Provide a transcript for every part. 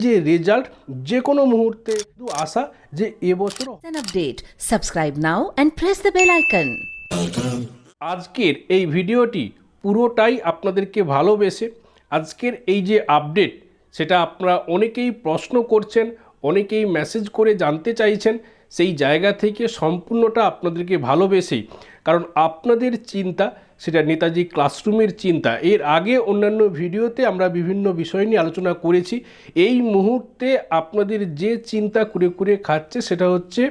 যে রেজাল্ট যে কোনো মুহূর্তে আশা যে এবছর update. Subscribe now and press the bell icon. আজকের এই ভিডিওটি পুরোটাই আপনাদেরকে ভালোবেসে আজকের এই যে আপডেট সেটা আপনারা অনেকেই প্রশ্ন করছেন অনেকেই মেসেজ করে জানতে চাইছেন সেই জায়গা থেকে সম্পূর্ণটা আপনাদেরকে ভালোবেসেই কারণ আপনাদের চিন্তা সেটা নেতাজি ক্লাসরুমের চিন্তা। এর আগে অন্যান্য ভিডিওতে আমরা বিভিন্ন বিষয় নিয়ে আলোচনা করেছি। এই মুহূর্তে আপনাদের যে চিন্তা কুরে কুরে খাচ্ছে সেটা হচ্ছে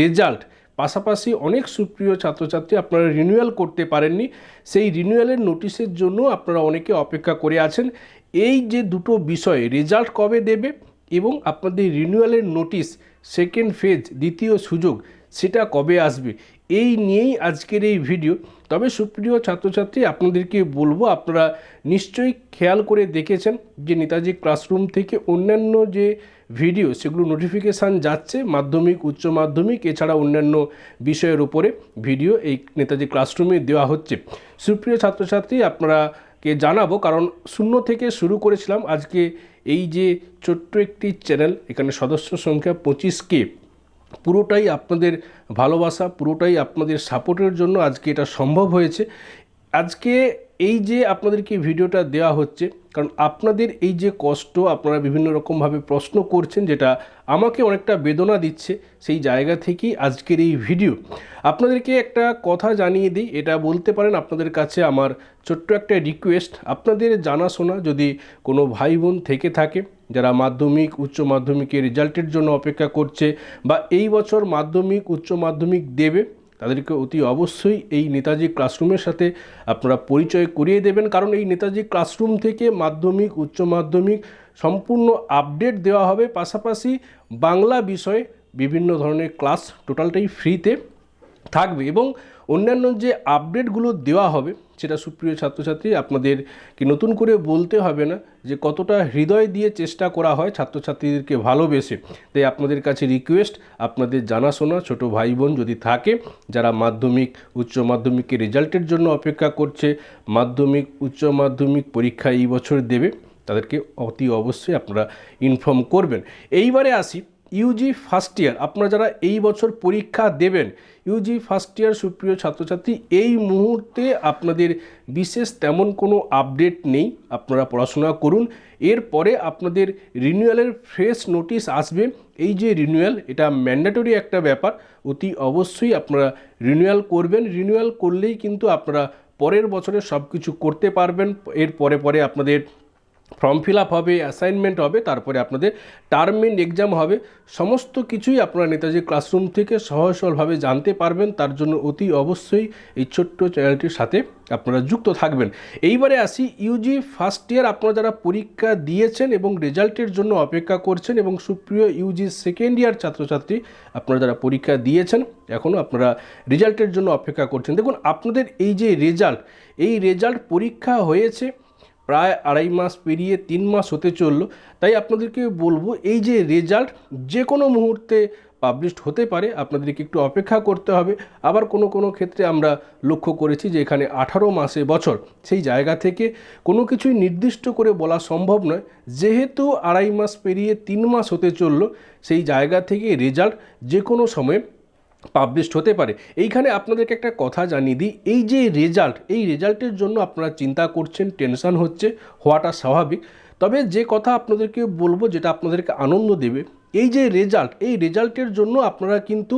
রেজাল্ট। পাশাপাশি অনেক সুপ্রিয় ছাত্রছাত্রী আপনারা রিনিউয়াল করতে পারেননি। সেই রিনিউয়ালের নোটিশের জন্য আপনারা অনেকে অপেক্ষা করে আছেন। এই যে দুটো বিষয়, রেজাল্ট কবে দেবে? এবং আপনাদের রিনিউয়ালের নোটিশ সেকেন্ড ফেজ দ্বিতীয় সুযোগ, সেটা কবে আসবে? এই নিয়েই আজকের এই ভিডিও তবে সুপ্রিয় ছাত্রছাত্রী, আপনাদেরকে বলব, আপনারা নিশ্চয়ই খেয়াল করে দেখেছেন যে নেতাজি ক্লাসরুম থেকে অন্যান্য যে ভিডিও সেগুলো নোটিফিকেশান যাচ্ছে মাধ্যমিক, উচ্চ মাধ্যমিক, এছাড়া অন্যান্য বিষয়ের উপরে ভিডিও এই নেতাজি ক্লাসরুমে দেওয়া হচ্ছে। সুপ্রিয় ছাত্রছাত্রী, আপনারা কে জানাব, কারণ শূন্য থেকে শুরু করেছিলাম। আজকে এই যে ছোট্ট একটি চ্যানেল, এখানে সদস্য সংখ্যা পঁচিশ কে, পুরোটাই আপনাদের ভালোবাসা, পুরোটাই আপনাদের সাপোর্টের জন্য আজকে এটা সম্ভব হয়েছে। আজকে এই যে আপনাদেরকে ভিডিওটা দেওয়া হচ্ছে, কারণ আপনাদের এই যে কষ্ট, আপনারা বিভিন্ন রকমভাবে প্রশ্ন করছেন, যেটা আমাকে অনেকটা বেদনা দিচ্ছে সেই জায়গা থেকেই আজকের এই ভিডিও। আপনাদেরকে একটা কথা জানিয়ে দিই, এটা বলতে পারেন আপনাদের কাছে আমার ছোট্ট একটা রিকোয়েস্ট আপনাদের জানাশোনা যদি কোনো ভাই বোন থেকে থাকে, যারা মাধ্যমিক, উচ্চ মাধ্যমিকের রেজাল্টের জন্য অপেক্ষা করছে বা এই বছর মাধ্যমিক, উচ্চ মাধ্যমিক দেবে তাদেরকে অতি অবশ্যই এই নেতাজি ক্লাসরুমের সাথে আপনারা পরিচয় করিয়ে দেবেন। কারণ এই নেতাজি ক্লাসরুম থেকে মাধ্যমিক, উচ্চ মাধ্যমিক সম্পূর্ণ আপডেট দেওয়া হবে। পাশাপাশি বাংলা বিষয়ে বিভিন্ন ধরনের ক্লাস টোটালটাই ফ্রিতে থাকবে এবং অন্যান্য যে আপডেটগুলো দেওয়া হবে সেটা সুপ্রিয় ছাত্রছাত্রী, আপনাদের কি নতুন করে বলতে হবে না যে কতটা হৃদয় দিয়ে চেষ্টা করা হয় ছাত্রছাত্রীদেরকে ভালোবেসে? তাই আপনাদের কাছে রিকোয়েস্ট আপনাদের জানাশোনা ছোট ভাই বোন যদি থাকে, যারা মাধ্যমিক, উচ্চ মাধ্যমিকের রেজাল্টের জন্য অপেক্ষা করছে, মাধ্যমিক, উচ্চ মাধ্যমিক পরীক্ষা এই বছর দেবে, তাদেরকে অতি অবশ্যই আপনারা ইনফর্ম করবেন। এইবারে আসি ইউজি ফার্স্ট ইয়ার আপনারা যারা এই বছর পরীক্ষা দেবেন ইউজি ফার্স্ট ইয়ার সুপ্রিয় ছাত্রছাত্রী, এই মুহূর্তে আপনাদের বিশেষ তেমন কোনো আপডেট নেই, আপনারা পড়াশোনা করুন। এরপরে আপনাদের রিনিউয়ালের ফ্রেশ নোটিশ আসবে। এই যে রিনিউয়াল এটা ম্যান্ডেটরি একটা ব্যাপার, অতি অবশ্যই আপনারা রিনিউয়াল করবেন। রিনিউয়াল করলেই কিন্তু আপনারা পরের বছরে সব কিছু করতে পারবেন, এর পরে পরে আপনাদের ফর্ম ফিল আপ হবে অ্যাসাইনমেন্ট হবে, তারপরে আপনাদের টার্মিন এক্সাম হবে, সমস্ত কিছুই আপনারা নেতাজি ক্লাসরুম থেকে সহজ সরলভাবে জানতে পারবেন। তার জন্য অতি অবশ্যই এই ছোট্ট চ্যানেলটির সাথে আপনারা যুক্ত থাকবেন। এইবারে আসি ইউজি ফার্স্ট ইয়ার আপনারা যারা পরীক্ষা দিয়েছেন এবং রেজাল্টের জন্য অপেক্ষা করছেন এবং সুপ্রিয় ইউজি সেকেন্ড ইয়ার ছাত্রছাত্রী আপনারা যারা পরীক্ষা দিয়েছেন এখনও আপনারা রেজাল্টের জন্য অপেক্ষা করছেন। দেখুন, আপনাদের এই যে রেজাল্ট এই রেজাল্ট পরীক্ষা হয়েছে প্রায় আড়াই মাস পেরিয়ে তিন মাস হতে চলল। তাই আপনাদেরকে বলব, এই যে রেজাল্ট যে কোনো মুহূর্তে পাবলিশড হতে পারে, আপনাদেরকে একটু অপেক্ষা করতে হবে। আবার কোনো কোনো ক্ষেত্রে আমরা লক্ষ্য করেছি যে এখানে আঠারো মাসে বছর, সেই জায়গা থেকে কোনো কিছুই নির্দিষ্ট করে বলা সম্ভব নয়। যেহেতু আড়াই মাস পেরিয়ে তিন মাস হতে চলল, সেই জায়গা থেকে রেজাল্ট যে কোনো সময়ে পাবলিশড হতে পারে। এইখানে আপনাদেরকে একটা কথা জানিয়ে দিই, এই যে রেজাল্ট এই রেজাল্টের জন্য আপনারা চিন্তা করছেন টেনশন হচ্ছে, হওয়াটা স্বাভাবিক। তবে যে কথা আপনাদেরকে বলব, যেটা আপনাদেরকে আনন্দ দেবে, এই যে রেজাল্ট এই রেজাল্টের জন্য আপনারা কিন্তু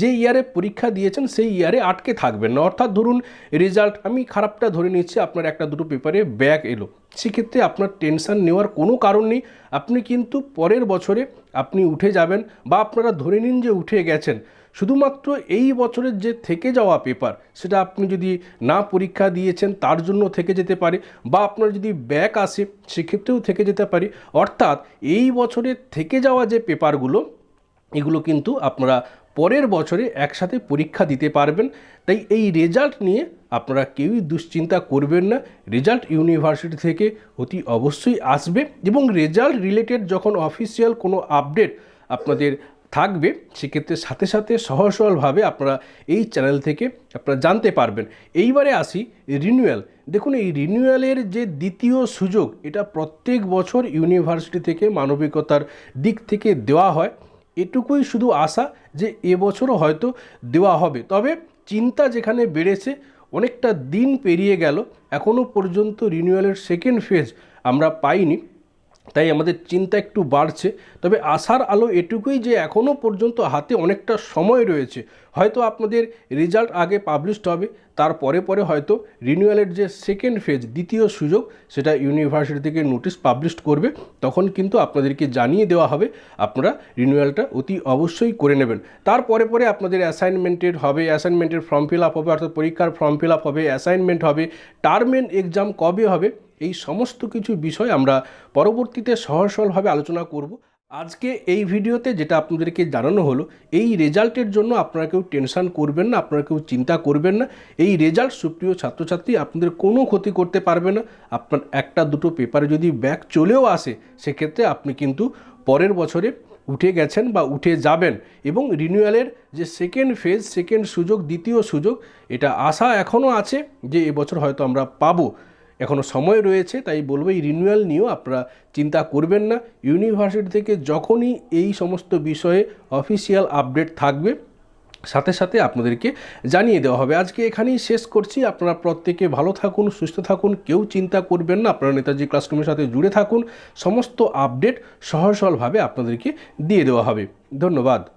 যে ইয়ারে পরীক্ষা দিয়েছেন, সেই ইয়ারে আটকে থাকবেন না। অর্থাৎ ধরুন রেজাল্ট আমি খারাপটা ধরে নিচ্ছি, আপনার একটা দুটো পেপারে ব্যাক এলো। সেক্ষেত্রে আপনার টেনশন নেওয়ার কোনো কারণ নেই। আপনি কিন্তু পরের বছরে আপনি উঠে যাবেন বা আপনারা ধরে নিন যে উঠে গেছেন। শুধুমাত্র এই বছরের যে থেকে যাওয়া পেপার সেটা আপনি যদি না পরীক্ষা দিয়েছেন, তার জন্য থেকে যেতে পারে, বা আপনার যদি ব্যাক আসে, সেক্ষেত্রেও থেকে যেতে পারে। অর্থাৎ এই বছরের থেকে যাওয়া যে পেপারগুলো এগুলো কিন্তু আপনারা পরের বছরে একসাথে পরীক্ষা দিতে পারবেন। তাই এই রেজাল্ট নিয়ে আপনারা কেউই দুশ্চিন্তা করবেন না। রেজাল্ট ইউনিভার্সিটি থেকে অতি অবশ্যই আসবে এবং রেজাল্ট রিলেটেড যখন অফিসিয়াল কোনো আপডেট আপনাদের থাকবে, সেক্ষেত্রে সাথে সাথে সহজ সরলভাবে আপনারা এই চ্যানেল থেকে আপনারা জানতে পারবেন। এইবারে আসি রিনিউয়াল দেখুন, এই রিনিউয়ালের যে দ্বিতীয় সুযোগ, এটা প্রত্যেক বছর ইউনিভার্সিটি থেকে মানবিকতার দিক থেকে দেওয়া হয়। এটুকুই শুধু আশা যে এবছরও হয়তো দেওয়া হবে। তবে চিন্তা যেখানে বেড়েছে, অনেকটা দিন পেরিয়ে গেল। এখনও পর্যন্ত রিনিউয়ালের সেকেন্ড ফেজ আমরা পাইনি। তাই আমাদের চিন্তা একটু বাড়ছে। তবে আশার আলো এটুকুই যে এখনও পর্যন্ত হাতে অনেকটা সময় রয়েছে। হয়তো আপনাদের রেজাল্ট আগে পাবলিশড হবে তারপরে পরে হয়তো রিনিউয়ালের যে সেকেন্ড ফেজ দ্বিতীয় সুযোগ, সেটা ইউনিভার্সিটি থেকে নোটিশ পাবলিশড করবে। তখন কিন্তু আপনাদেরকে জানিয়ে দেওয়া হবে, আপনারা রিনিউয়ালটা অতি অবশ্যই করে নেবেন। তারপরে পরে আপনাদের অ্যাসাইনমেন্টের হবে অ্যাসাইনমেন্টের ফর্ম ফিল আপ হবে, অর্থাৎ পরীক্ষার ফর্ম ফিল আপ হবে অ্যাসাইনমেন্ট হবে টার্মেন এক্সাম কবে হবে এই সমস্ত কিছু বিষয় আমরা পরবর্তীতে সহজ সরলভাবে আলোচনা করব। আজকে এই ভিডিওতে যেটা আপনাদেরকে জানানো হলো, এই রেজাল্টের জন্য আপনারা কেউ টেনশন করবেন না, আপনারা কেউ চিন্তা করবেন না। এই রেজাল্ট সুপ্রিয় ছাত্রছাত্রী, আপনাদের কোনো ক্ষতি করতে পারবে না। আপনার একটা দুটো পেপারে যদি ব্যাক চলেও আসে, সেক্ষেত্রে আপনি কিন্তু পরের বছরে উঠে গেছেন বা উঠে যাবেন এবং রিনিউয়ালের যে সেকেন্ড ফেজ সেকেন্ড সুযোগ, দ্বিতীয় সুযোগ, এটা আশা এখনও আছে যে এবছর হয়তো আমরা পাবো। এখনও সময় রয়েছে, তাই বলব এই রিনিউয়াল নিয়েও আপনারা চিন্তা করবেন না। ইউনিভার্সিটি থেকে যখনই এই সমস্ত বিষয়ে অফিসিয়াল আপডেট থাকবে, সাথে সাথে আপনাদেরকে জানিয়ে দেওয়া হবে। আজকে এখানেই শেষ করছি। আপনারা প্রত্যেকে ভালো থাকুন, সুস্থ থাকুন, কেউ চিন্তা করবেন না। আপনারা নেতাজি ক্লাসরুমের সাথে জুড়ে থাকুন। সমস্ত আপডেট সহজ সরলভাবে আপনাদেরকে দিয়ে দেওয়া হবে। ধন্যবাদ।